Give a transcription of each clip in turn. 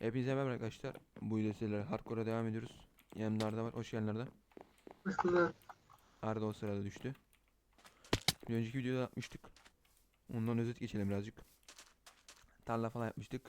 Hepinize merhaba arkadaşlar. Bu videoyla hardcore'a devam ediyoruz. Yanımda Arda var. Hoş geldin Arda. Hoş bulduk. Arda o sırada düştü. Bir önceki videoda yapmıştık. Ondan özet geçelim birazcık. Tarla falan yapmıştık.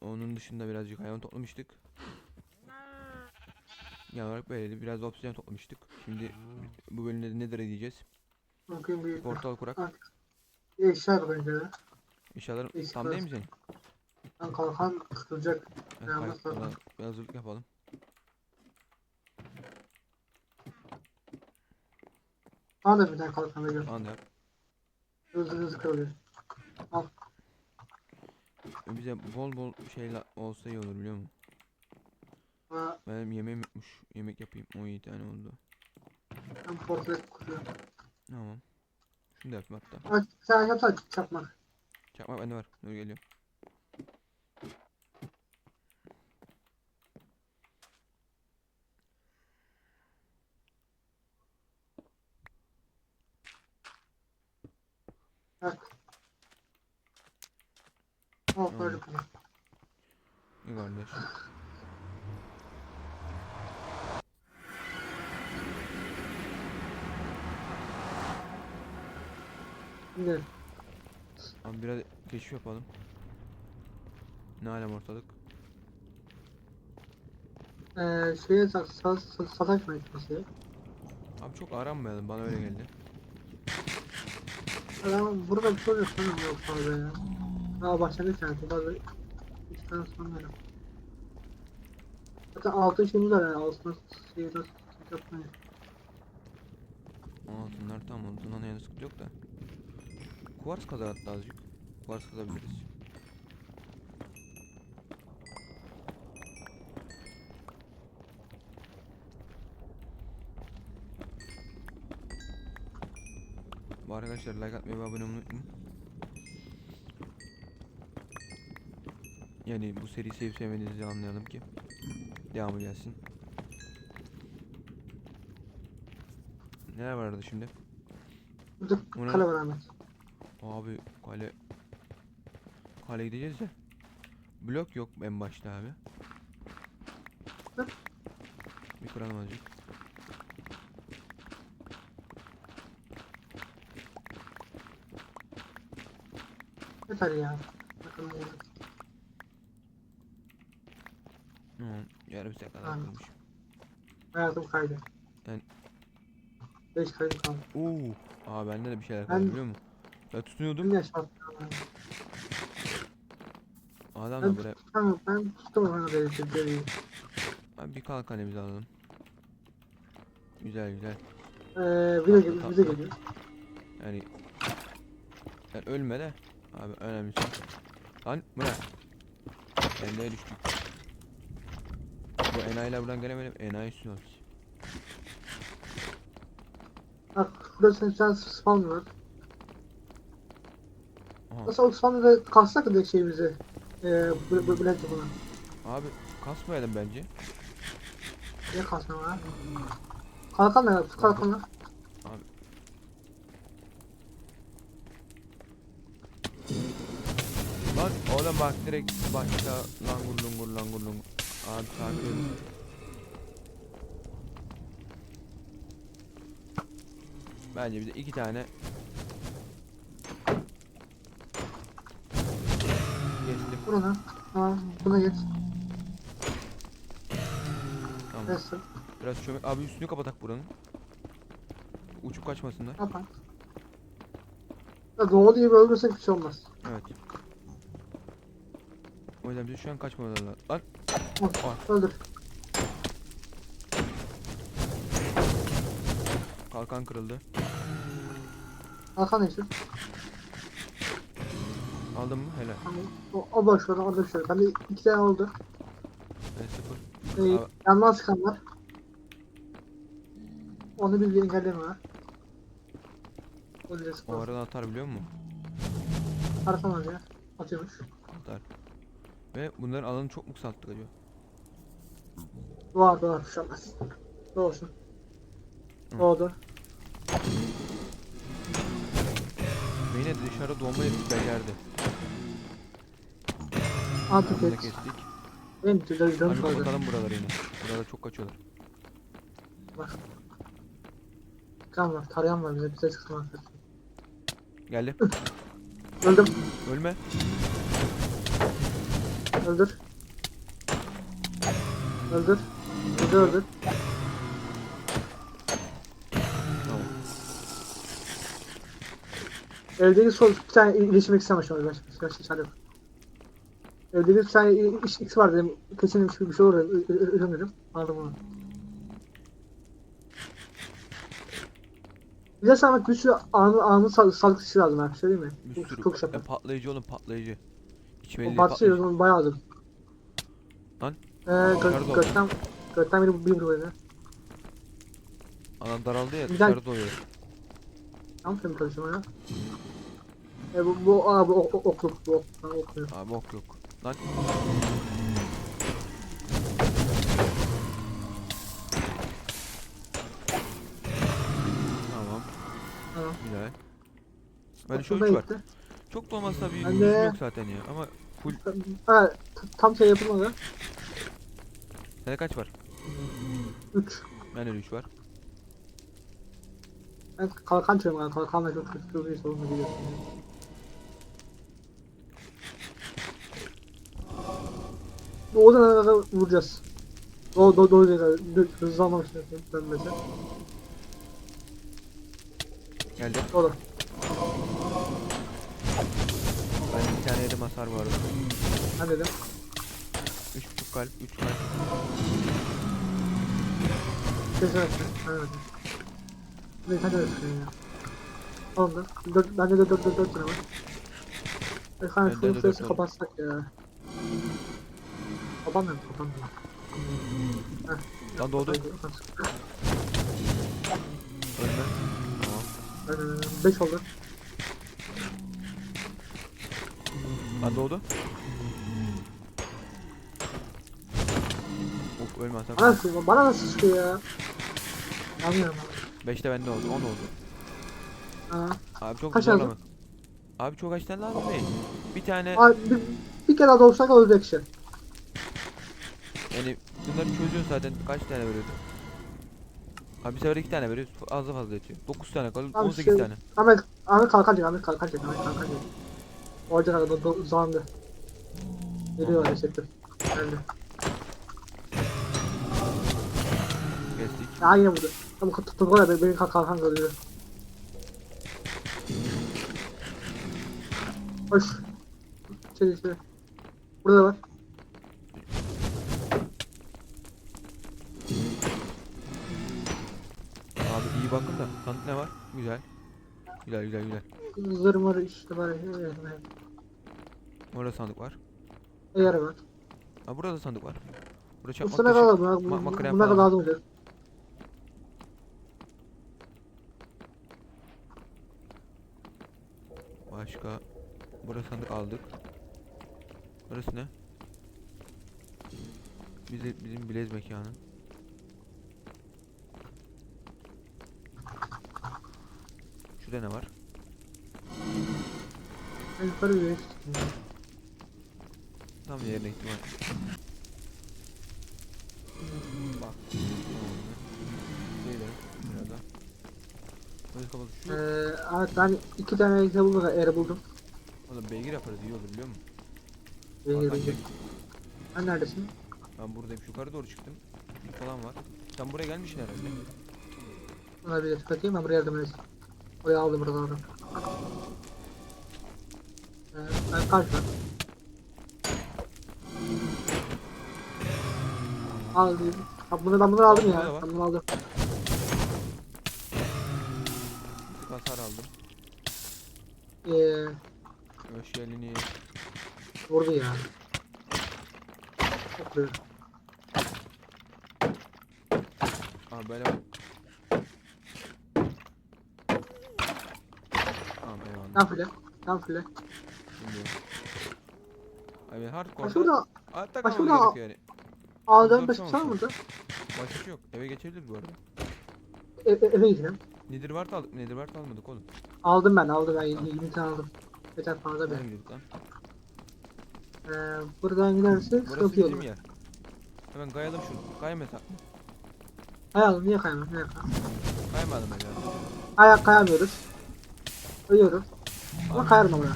Onun dışında birazcık hayvan toplamıştık. Genel olarak böyleydi. Biraz da obsidian toplamıştık. Şimdi bu bölümde de nedir diyeceğiz. Mümkün bir Portal kurak. Yok önce de. İnşallah tam değil mi senin? Ben kalkan kırılacak. Evet, Ya, kay- nasıl ona oldu? bir hazırlık yapalım. Bana da bir tane kalkan veriyor. Ander. Hızlı hızlı kırılıyor. Bize bol bol şeyler olsa iyi olur biliyor musun? Bana Benim yemeğim yokmuş. Yemek yapayım. 17 tane oldu. ben portal kuruyor. Tamam. Şunu da yapayım hatta. Sen yapsan çakmak. Çakmak bende var. Dur geliyor. Bak. Oh böyle kırıyor. İyi kardeş. Şimdi Abi biraz keşif yapalım. Ne alem ortalık? eee şeye sa sa sa sataşma etmesi. Abi çok aranmayalım. Bana öyle geldi. Adam burada bir şey yok sanırım yok fazla ya. Daha yani. Fazla iki tane sanmıyorum. Zaten altın şeyimiz var yani. Altın şeyi nasıl yapmayı. Altınlar tam altından yana sıkıntı yok da. Kuvars kadar hatta azıcık. Kuvars kazabiliriz. Bu arkadaşlar like atmayı ve abone olmayı unutmayın. Yani bu seri sevip sevmediğinizi anlayalım ki devamı gelsin. Neler var arada şimdi? Burada kale var Ahmet. Abi kale kale gideceğiz de blok yok en başta abi. Hı? Bir kıralım azıcık. Yeter ya. Tamam. Yarım saat kadar Aynen. kalmış. Hayatım kaydı. Ben- 5 kaydı kaldı. Oo. Aa bende de bir şeyler Ben- kaldı biliyor musun? Ben tutunuyordum. Ben yaşattım. Adam Ben da buraya Tamam ben tuttum onu böyle deriyi. Abi bir kalkanemizi alalım. Güzel güzel. Eee bize geliyor, bize geliyor. Yani yani ölme de abi önemlisi. Lan bu ne? Kendine düştük. Bu enayiler buradan gelemedim. Enayi üstüne olmuş. Bak burada sen spawn var. Aha. Nasıl o spawn'da kalsak da şeyimizi. Eee bu bu Bülent buna. Abi kasmayalım bence. Ne kalsın var? Kalkan ne yaptı? Kalkan var. Lan oğlum bak direkt başta langur lungur langur lungur. Abi sakin ol. Bence bize iki tane Geçtim Buna. Tamam buna geç. tamam. Neyse. Biraz çömek abi üstünü kapatak buranın. Uçup kaçmasınlar. Kapat. Ya doğu diye öldürsek bir şey olmaz. Evet. O yüzden biz şu an kaçmamaları lazım. Lan Oh, öldür. kalkan kırıldı. Kalkan neyse. Aldın mı? Helal. Tamam. O, o boş ver, orada bir şey yok. Bende iki tane oldu. Ben sıfır. Ee, Abi- yandan sıkan var. Onu bir engelleme var. O arada atar biliyor musun? Arkan var ya. Atıyormuş. Atar. Ve bunların alanı çok mu kısalttık acaba? Doğar bir şey olmaz. Doğursun. Hı. Doğdu. Ve yine de dışarı doğmayı becerdi. Bunu Artık da et. kestik. En türlü dön Abi fazla. kapatalım buraları yine. Burada çok kaçıyorlar. Bak. Kan var, tarayan var bize, bize çıksın artık. Geldi. Öldüm, Ölme. Öldür. Öldür. Öldür, öldür. Tamam. Evdeki sol bir tane iletişim ikisi ama şu an başka başka çare yok. Evdeki bir tane iş x var dedim. Kesin bir şey, bir şey olur dedim. Dedim. Aldım onu. Bize sanmak sürü anı, anı sağ, sağlık işi lazım abi. Değil mi? Bir Çok, sürü. çok şey E, yapar. patlayıcı oğlum patlayıcı. Patlayıcı patlayıcı. o bayağı lazım. Lan. Eee gö gökten, gökten biri bir vuruyor beni. Alan daraldı ya Bir dışarıda doluyor. Tamam tabii çalışıyorum ya. E bu, bu, aa, bu ok, ok, okluk, bu ok, ben okluyorum. Abi ok yok. Lan. Tamam. Tamam. Güzel. Ben şu üç var. gitti. Çok da olmazsa bir Ben lüzum de- yok zaten ya. Ama full. Ha, t- tam şey yapılmadı. Sende kaç var? 3. Bende de 3 var. Ben kalkan çıkıyorum yani kalkanla çok kötü bir sorun biliyorsun. O da kadar vuracağız. Do do do do hızlı almamış ben mesela. Geldi. O da. Bir tane yedim hasar vardı. Ben dedim. 3.5 kalp, 3 kalp. Ben dedim. Ne açtın ya. Oldu. Dört, bende de 4 4 4 tane var. E hani Bende de şunun dört süresi oldu. kapatsak ya. Kapanmıyor mu? Kapanmıyor. Lan doğdu. Ölme. Tamam. 5 oldu. Lan doğdu. Of ölme hasar. Bana sıkıyor, bana nasıl sıkıyor ya? Anlıyorum 5 de bende oldu, 10 oldu. abi. Ha. Abi çok Kaç zorlama. aldın? Abi çok açtan lazım değil. Bir tane Abi bir, bir kere daha doğursak ölecek şey. yani bunları çözüyorsun zaten kaç tane veriyordu? Abi bir sefer 2 tane veriyoruz. Fazla fazla yetiyor. 9 tane kalır, Abi 18 şey- tane. Ahmet, Ahmet kalkacak, Ahmet kalkacak, Ahmet kalkacak. Orada do, do, uzandı. Geliyor çektim. Geldi. Kestik. Ya yine vurdu. Ama tut tut var ya benim kalk kalkan kalıyor. Hoş. İçeri içeri. Burada da var. Abi iyi bakın da. Sandık ne var? Güzel. Güzel güzel güzel. Zırh var işte var. Orada sandık var. Eğer var. Ha burada da sandık var. Burada çakmak Üstüne taşı. kadar buna, ma- makarna buna falan. kadar lazım olacak. Başka. Burada sandık aldık. Burası ne? Bize, bizim bilez mekanı. Şurada ne var? Ben yukarı bir Tam yerine ihtimal. Bak. Şeyler. Burada. Burası kapalı. Şu. Ee, evet ben iki tane kitabı da eğer buldum. Oğlum beygir yaparız iyi olur biliyor musun? Beygir, çek. Sen neredesin? Ben buradayım. Yukarı doğru çıktım. Bir falan var. Sen buraya gelmişsin herhalde. Olabilir. Bakayım ben buraya yardım edeyim. Oraya aldım buradan. Ee, ben karşı Aldım. Ha, bunu ben bunu aldım ya. Ben bunu aldım. Bir hasar aldım. Ee, Hoş geldiniz. vurdu ya. Büyük. Abi böyle bak. Tamam eyvallah. Tam file. Tam file. Şimdi. Abi Ha hardcore'da şurada hatta bak kalmadı şurada- gerekiyor yani. Başka var olsun. mıydı? Başka yok. Eve geçebiliriz bu arada. E, e, eve gidelim. Nedir wart aldık mı? Nedir wart almadık oğlum. Aldım ben aldım ben 20, 20 tane aldım. Yeter fazla Nereye bir. gidiyorduk lan? Ee, buradan gidersek Burası sıkıntı bizim yok. yer. Hemen kayalım şunu. Kaymasak mı? Kayalım niye kayalım? Niye kayalım? Kaymadım herhalde. Ayak kayamıyoruz. Uyuyoruz. Ama kayarım buraya.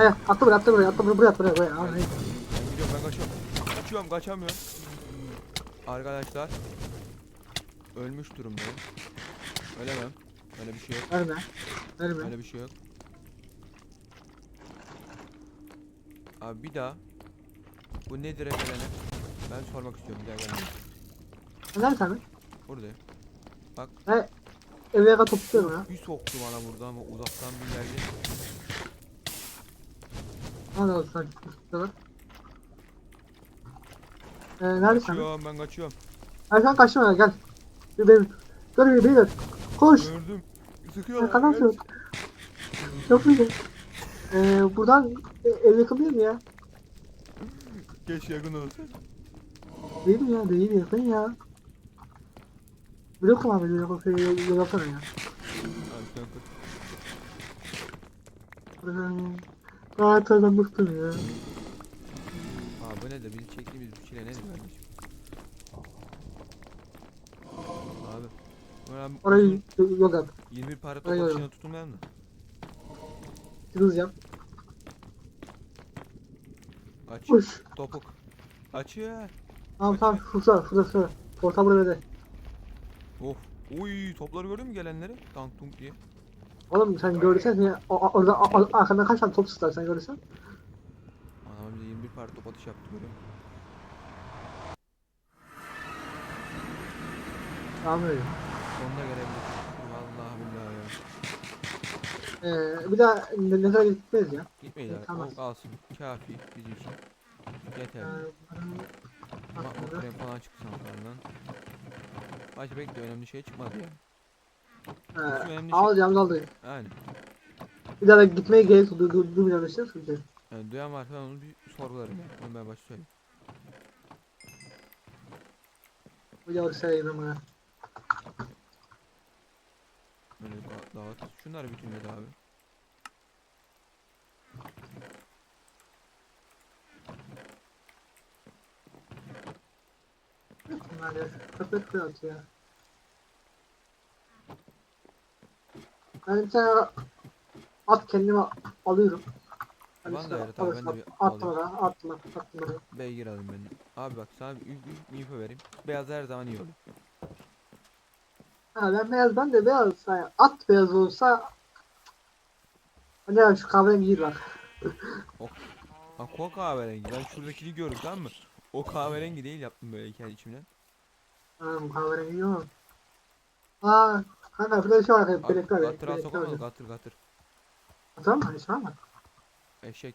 Ayak attı buraya attı buraya attı buraya buraya attı buraya. buraya. Aa, neyse. Kaçıyorum kaçamıyorum. Arkadaşlar. Ölmüş durumdayım. Ölemem. Öyle bir şey yok. Verme. Verme. Öyle bir şey yok. Abi bir daha bu nedir gelene ben sormak istiyorum bir daha gelene. Nerede sen? Buradayım. Eve kadar topluyorum ya. Bir soktu bana burada ama uzaktan bir geldi. Hadi olsun hadi. Şurada. Ee, nerede sen? Kaçıyorum ben kaçıyorum. Sen kaçma ya gel. Bir benim. Dur bir beyler. Koş. Gördüm. Sıkıyorlar. Arkadan sür. Çok iyi. Ee, buradan ev yakın değil mi ya? Geç yakın olsun. Değil mi ya? Değil yakın ya. Blok abi blok ya. Abi sen kır. Buradan Galatasaray'dan bıktım ya. Aa bu nedir? Biz çektiğimiz bir şeyle nedir kardeşim? Abi. Abi Orayı yol yap. 21 para top yol atışına tutulmayan mı? Yap. Aç. Uş. Topuk. Açıyor. Tamam tamam şurada şurada şurada. Orta burada de. Of. Uy topları gördün mü gelenleri? Tank tunk diye. Oğlum sen görürsen ya o- o- orada arkanda kaç tane top tutar sen görürsen. Anam bize 21 para top atış yaptı musun? Tamam öyle. Sonuna gelebilir. Vallahi billahi ya. Ee, bir daha ne, zaman gitmeyiz ya. Gitmeyin abi. Tamam. O kalsın. Kafi bizim için. Ee, Yeterli. Ama o krem falan çıktı sanırım. Başka pek de önemli şey çıkmadı ya. Ee, önemli şey- alacağım aldı. Yani. Bir daha da gitmeye gerek yok. Dur dur dur bir daha işte. Sıkıntı. yok. Yani duyan varsa onu bir sorgularım. Onu ben başta söyleyeyim. Daha söyleyeyim ama. Böyle da- dağıt. Şunları bütünledi abi. Köpek kıyası ya. Ben bir tane at kendime alıyorum. De sen evet abi, ben de bir Attım alayım. oraya, attım oraya, attım oraya. Beygir alayım ben. de. Abi bak sana bir, bir, info vereyim. Beyaz her zaman iyi olur. Ha ben beyaz, ben de beyaz. Yani at beyaz olsa Hadi ya şu kahverengi gir bak. Ha o kahverengi. Ben şuradakini gördüm tamam mı? O kahverengi değil yaptım böyle kendi içimden. Ha bu kahverengi yok. Aa kanka bir de şey var. Abi Belek var. gatıra Belek sokamaz var. gatır gatır. Atalım mı? Var mı? Eşek.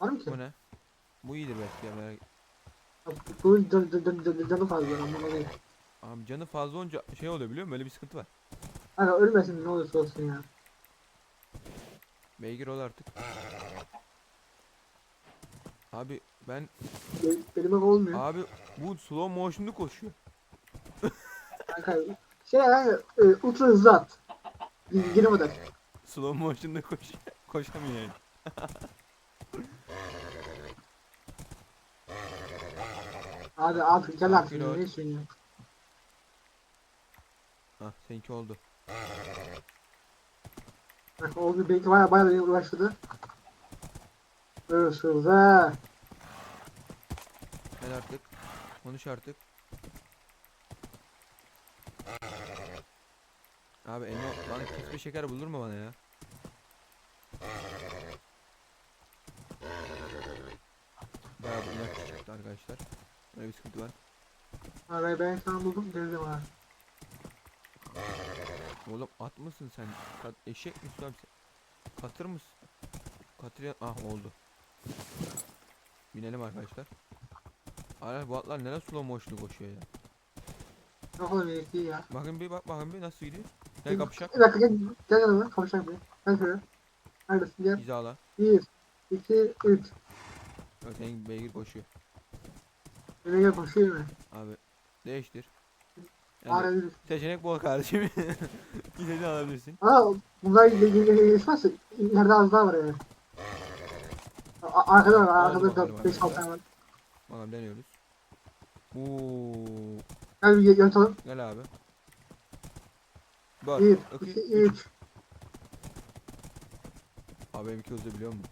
Var mı ki? Bu ne? Bu iyidir belki ya merak Bu can, can, can, can, canı fazla. Ama. Abi canı fazla olunca şey oluyor biliyor musun? Böyle bir sıkıntı var. Hani ölmesin ne olursa olsun ya. Beygir ol artık. Abi ben Be- Benim ev olmuyor. abi bu slow motion'lu koşuyor. Kanka şey yani e, ultra hızlı at. Yine model. Slow motion'da koş koşamıyor yani. Abi abi gel artık. Kilo. Ne söylüyorsun? Hah seninki oldu. Bak o bir belki baya baya uğraştırdı. Görüyorsunuz ha. Gel artık. Konuş artık. Abi elma bana kesme şeker bulur mu bana ya? Bayağı inatçı çıktı arkadaşlar. Böyle bir sıkıntı var. Abi ben sana buldum geldim ha. Oğlum at mısın sen? Kat, eşek misin abi sen? Katır mısın? Katır ya... Ah oldu. Binelim arkadaşlar. Ara bu atlar neden slow motion'u koşuyor ya? Yok oğlum iyi ya. Bakın bir bak bakın bir nasıl gidiyor? Gel kapışak. Bir dakika gel gel yanıma kapışalım bir. Gel şöyle. Neredesin gel. Hizala. Bir, iki, üç. Evet, senin beygir koşuyor. Gel koşuyor mu? Abi değiştir. Yani yürü. seçenek bol kardeşim. İstediğini alabilirsin. Aa bunlar gelişmezse ileride az daha var yani. a- arkada var. Arkada bakalım, da 5 6 hadi. tane var. Bakalım deniyoruz. Oo, Gel bir yönetelim. gel abi. Bak. 1, iki, 2, üç. 3. Abi benimki hızlı biliyor musun?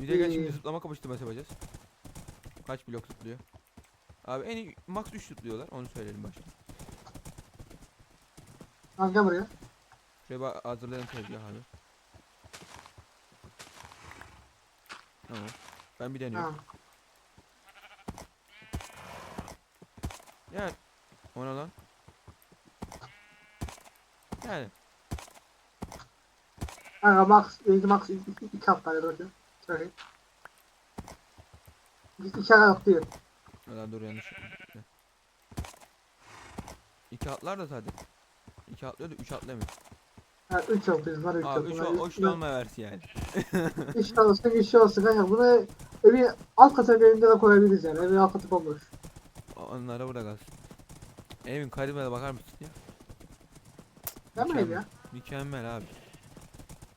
Bir de gel şimdi İyi. zıplama kapıştırması yapacağız. Kaç blok zıplıyor? Abi en iyi max 3 zıplıyorlar. Onu söyleyelim başta. Tamam gel buraya. Şöyle bak hazırlayalım tezgah abi. Tamam. Ben bir deniyorum. Tamam. Yani. Ona lan. Yani. Kanka max, max 2 haftaydı bakayım. 2 ay yok değil. Lan dur yanlış. İki atlar da zaten. İki atlıyor da üç atlamıyor. Ha 3 yok biz var 3 yok. Abi üç, o, üç olma versi yani. İş olsun iş olsun kanka. Bunu evi alt kata birinde de koyabiliriz yani. Evin alt katı bomboş. Onlara bırak az. Evin kaydımına bakar mısın ya? Değil mi ev ya? Mükemmel abi.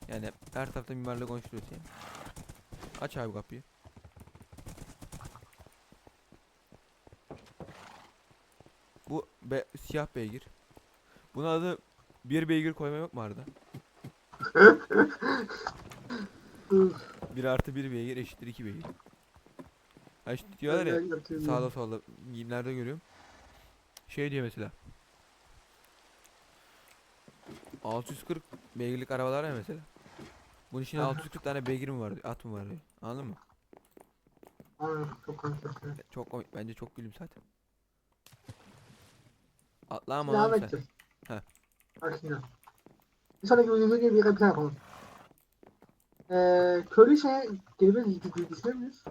Yani her tarafta mimarla konuşuyoruz yani. Aç abi kapıyı. Bu be siyah beygir. Buna adı bir beygir koyma yok mu Arda? Bir artı bir beygir eşittir iki beygir. Ha işte diyorlar ya sağda solda nerede görüyorum. Şey diyor mesela. 640 beygirlik arabalar ya mesela. Bunun içinde Aha. 640 tane beygir mi var at mı var. Anladın mı? Aynen çok komik. çok komik. Bence çok gülüm zaten. Atla ama Devam oğlum sen. edeceğiz. Heh. Bak şimdi. Bir sonraki videoda gibi bir plan yapalım. Eee köylü şeye gelmeyi düşünür müyüz?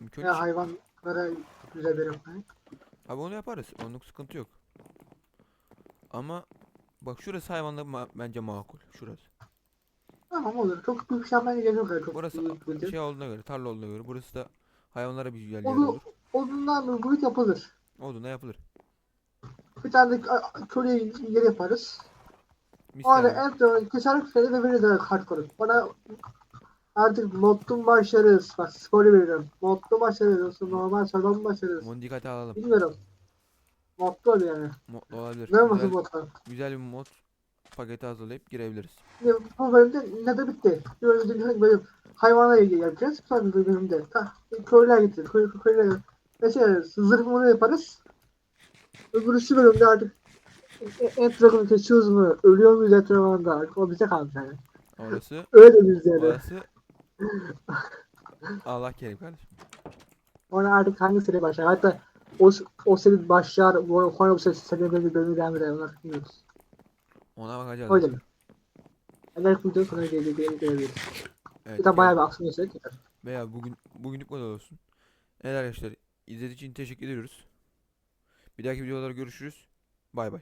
Mümkün Ya iş. hayvanlara güzel bir yapmayı. Abi onu yaparız. Onluk sıkıntı yok. Ama bak şurası hayvanla ma- bence makul. Şurası. Tamam olur. Çok büyük yapmaya gerek yok. Çok Burası büyük şey olduğuna göre, tarla olduğuna göre. Burası da hayvanlara bir güzel yer olur. Odundan bu yapılır. Odunla yapılır. Bir tane de köylü yeri yaparız. O Misal. ara en son keserlik seni ve beni de hardcore. Bana artık modlu başlarız. Bak spoiler veriyorum. Modlu başlarız. Yoksa normal salon başlarız. Onu dikkate alalım. Bilmiyorum. Modlu yani. Modlu olabilir. Ne Güzel, modlu? güzel bir mod paketi hazırlayıp girebiliriz. Şimdi bu bölümde ne de bitti. Bir bölümde bölüm hayvanlara ilgili yapacağız. Bir sonraki bölümde ta, köylüler getiririz. Köy, köylüler mesela zırhını yaparız. Öbürü şu bölümde artık e- etrafını kesiyoruz mu? Ölüyor muyuz etrafında? Artık o bize kalmış yani. Orası Öyle de yani. orası Allah kerim kardeşim. Ona artık hangi seri başlar? Hatta o, o seri başlar. Sonra bu seri seride bir bölümü devam eder. Onlar bilmiyoruz. Ona bakacağız. Öyle mi? Eğer bu videonun sonuna geldiği gelebiliriz. Evet, Bir de bayağı bir aksiyon yeter. Veya bugün bugünlük bu kadar olsun. Evet arkadaşlar izlediğiniz için teşekkür ediyoruz. Bir dahaki videolarda görüşürüz. Bay bay.